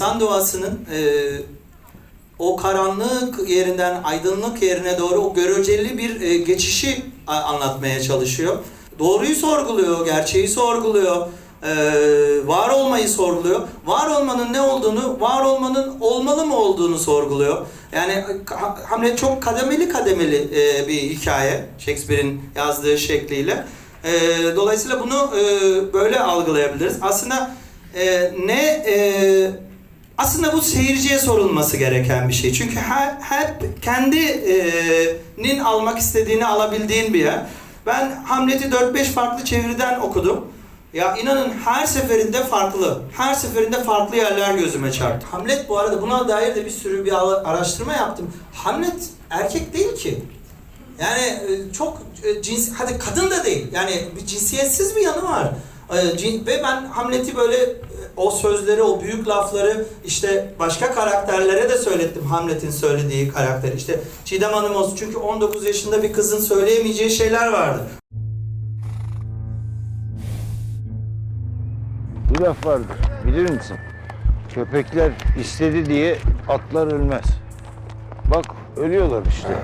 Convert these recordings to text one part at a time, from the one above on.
İnsan doğasının e, o karanlık yerinden aydınlık yerine doğru o göreceli bir e, geçişi anlatmaya çalışıyor. Doğruyu sorguluyor, gerçeği sorguluyor, e, var olmayı sorguluyor. Var olmanın ne olduğunu, var olmanın olmalı mı olduğunu sorguluyor. Yani Ha- Hamlet çok kademeli kademeli e, bir hikaye Shakespeare'in yazdığı şekliyle. E, dolayısıyla bunu e, böyle algılayabiliriz. Aslında e, ne e, aslında bu seyirciye sorulması gereken bir şey. Çünkü her, hep kendinin almak istediğini alabildiğin bir yer. Ben Hamlet'i 4-5 farklı çeviriden okudum. Ya inanın her seferinde farklı. Her seferinde farklı yerler gözüme çarptı. Hamlet bu arada buna dair de bir sürü bir ara- araştırma yaptım. Hamlet erkek değil ki. Yani e, çok e, cins, hadi kadın da değil. Yani bir cinsiyetsiz bir yanı var. E, Ve ben Hamlet'i böyle e, o sözleri, o büyük lafları işte başka karakterlere de söylettim Hamlet'in söylediği karakter. İşte Çiğdem Hanım olsun çünkü 19 yaşında bir kızın söyleyemeyeceği şeyler vardı. Bir laf vardır, bilir misin? Köpekler istedi diye atlar ölmez. Bak ölüyorlar işte.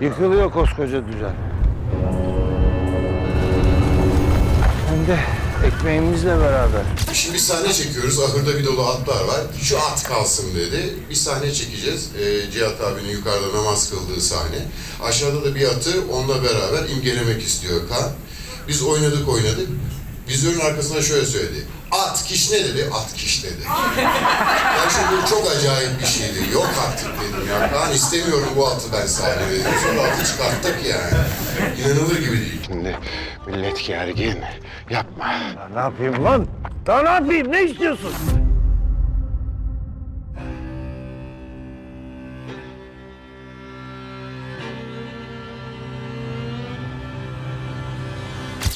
Yıkılıyor koskoca düzen. Hem de ekmeğimizle beraber. Şimdi bir sahne çekiyoruz. Ahırda bir dolu atlar var. Şu at kalsın dedi. Bir sahne çekeceğiz. Ee, Cihat abinin yukarıda namaz kıldığı sahne. Aşağıda da bir atı onunla beraber imgelemek istiyor Kaan. Biz oynadık oynadık. Vizörün arkasına şöyle söyledi. At kiş ne dedi? At kiş dedi. Ben şimdi bu çok acayip bir şeydi. Yok artık dedim ya. Kaan istemiyorum bu atı ben sahnede dedim. Sonra atı çıkarttık yani. İnanılır gibi değil. Şimdi millet gergin. Yapma. Ya ne yapayım lan? Daha ne yapayım? Ne istiyorsun?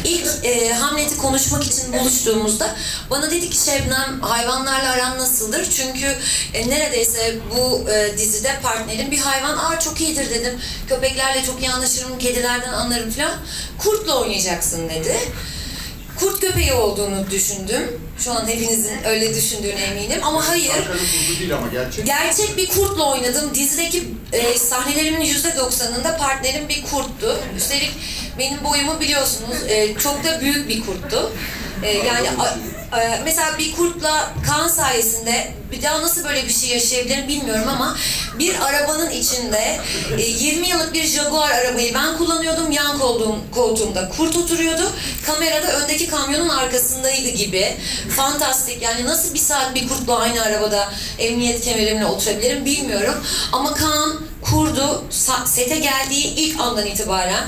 İlk e, Hamlet'i konuşmak için buluştuğumuzda bana dedi ki Şebnem hayvanlarla aran nasıldır? Çünkü e, neredeyse bu e, dizide partnerim bir hayvan. Aa çok iyidir dedim. Köpeklerle çok iyi anlaşırım, kedilerden anlarım falan. Kurtla oynayacaksın dedi. Kurt köpeği olduğunu düşündüm. Şu an hepinizin öyle düşündüğüne eminim ama hayır. değil ama gerçek. Gerçek bir kurtla oynadım. Dizideki e, sahnelerimin yüzde doksanında partnerim bir kurttu. Üstelik benim boyumu biliyorsunuz e, çok da büyük bir kurttu. E, yani a- e, mesela bir kurtla kan sayesinde bir daha nasıl böyle bir şey yaşayabilirim bilmiyorum ama bir arabanın içinde e, 20 yıllık bir Jaguar arabayı ben kullanıyordum. Yan koltuğum, koltuğumda kurt oturuyordu. Kamerada öndeki kamyonun arkasındaydı gibi. Fantastik. Yani nasıl bir saat bir kurtla aynı arabada emniyet kemerimle oturabilirim bilmiyorum. Ama Kaan kurdu sete geldiği ilk andan itibaren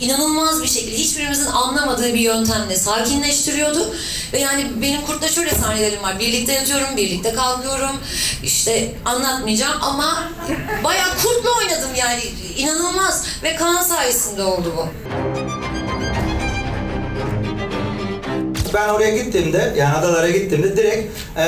inanılmaz bir şekilde hiçbirimizin anlamadığı bir yöntemle sakinleştiriyordu. Ve yani benim kurtla şöyle sahnelerim var. Birlikte yatıyorum, birlikte kalkıyorum. İşte anlatmayacağım ama bayağı kurtla oynadım yani. inanılmaz. Ve Kaan sayesinde oldu bu. Ben oraya gittiğimde, yani adalara gittiğimde direkt e,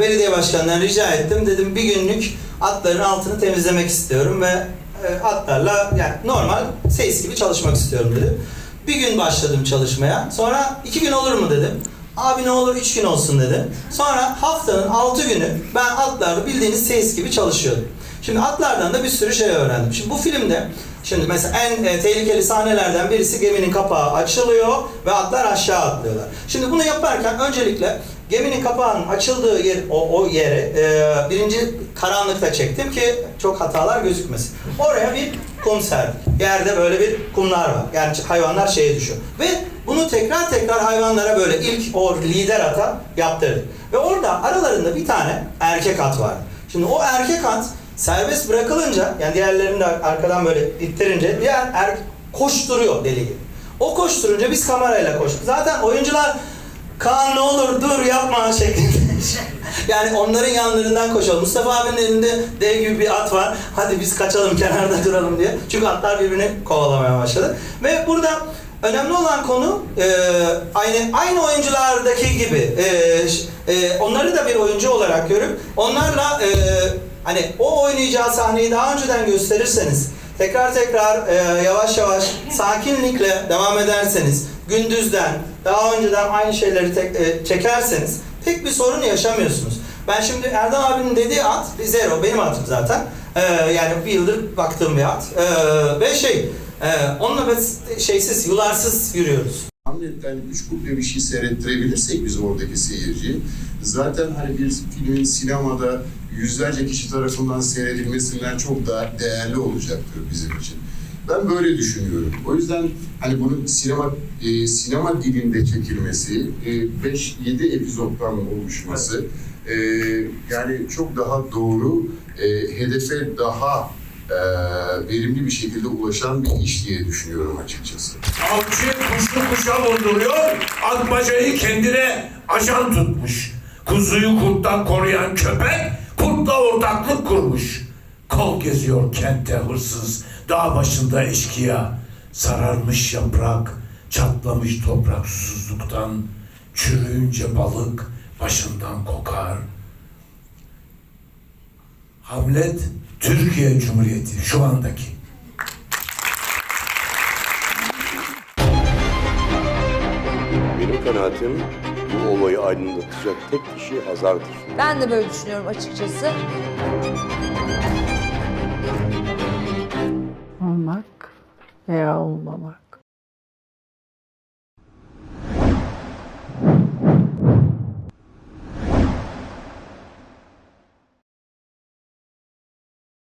belediye başkanından rica ettim. Dedim bir günlük atların altını temizlemek istiyorum ve e, atlarla yani normal seyis gibi çalışmak istiyorum dedim. Bir gün başladım çalışmaya. Sonra iki gün olur mu dedim. Abi ne olur üç gün olsun dedim. Sonra haftanın altı günü ben atlarla bildiğiniz seyis gibi çalışıyordum. Şimdi atlardan da bir sürü şey öğrendim. Şimdi bu filmde Şimdi mesela en e, tehlikeli sahnelerden birisi geminin kapağı açılıyor ve atlar aşağı atlıyorlar. Şimdi bunu yaparken öncelikle geminin kapağının açıldığı yer, o, o yeri e, birinci karanlıkta çektim ki çok hatalar gözükmesin. Oraya bir kum serdik. Yerde böyle bir kumlar var. Yani hayvanlar şeye düşüyor. Ve bunu tekrar tekrar hayvanlara böyle ilk o lider ata yaptırdık. Ve orada aralarında bir tane erkek at var. Şimdi o erkek at serbest bırakılınca yani diğerlerini de arkadan böyle ittirince diğer er koşturuyor deli gibi. O koşturunca biz kamerayla koştuk. Zaten oyuncular Kaan ne olur dur yapma şeklinde. yani onların yanlarından koşalım. Mustafa abinin elinde dev gibi bir at var. Hadi biz kaçalım kenarda duralım diye. Çünkü atlar birbirini kovalamaya başladı. Ve burada önemli olan konu e, aynı aynı oyunculardaki gibi e, e, onları da bir oyuncu olarak görüp onlarla e, hani o oynayacağı sahneyi daha önceden gösterirseniz tekrar tekrar e, yavaş yavaş sakinlikle devam ederseniz gündüzden daha önceden aynı şeyleri tek- e, çekerseniz pek bir sorun yaşamıyorsunuz. Ben şimdi Erdal abinin dediği at zero benim atım zaten. Ee, yani bir yıldır baktığım bir at. Ee, ve şey e, onunla biz şeysiz yularsız yürüyoruz. Hamlet'ten üç kuple bir şey seyrettirebilirsek biz oradaki seyirciyi, zaten hani bir filmin sinemada yüzlerce kişi tarafından seyredilmesinden çok daha değerli olacaktır bizim için. Ben böyle düşünüyorum. O yüzden hani bunun sinema e, sinema dilinde çekilmesi, 5-7 epizoddan oluşması e, yani çok daha doğru, e, hedefe daha e, verimli bir şekilde ulaşan bir iş diye düşünüyorum açıkçası. Avcı kuşlu kuşa vurduruyor, atmacayı kendine ajan tutmuş. Kuzuyu kurttan koruyan köpek, kurtla ortaklık kurmuş. Kol geziyor kentte hırsız, dağ başında eşkıya. Sararmış yaprak, çatlamış toprak susuzluktan. Çürüyünce balık başından kokar. Hamlet, Türkiye Cumhuriyeti şu andaki. Benim kanaatim bu olayı aydınlatacak tek kişi Hazar'dır. Ben de böyle düşünüyorum açıkçası. Olmak veya olmamak.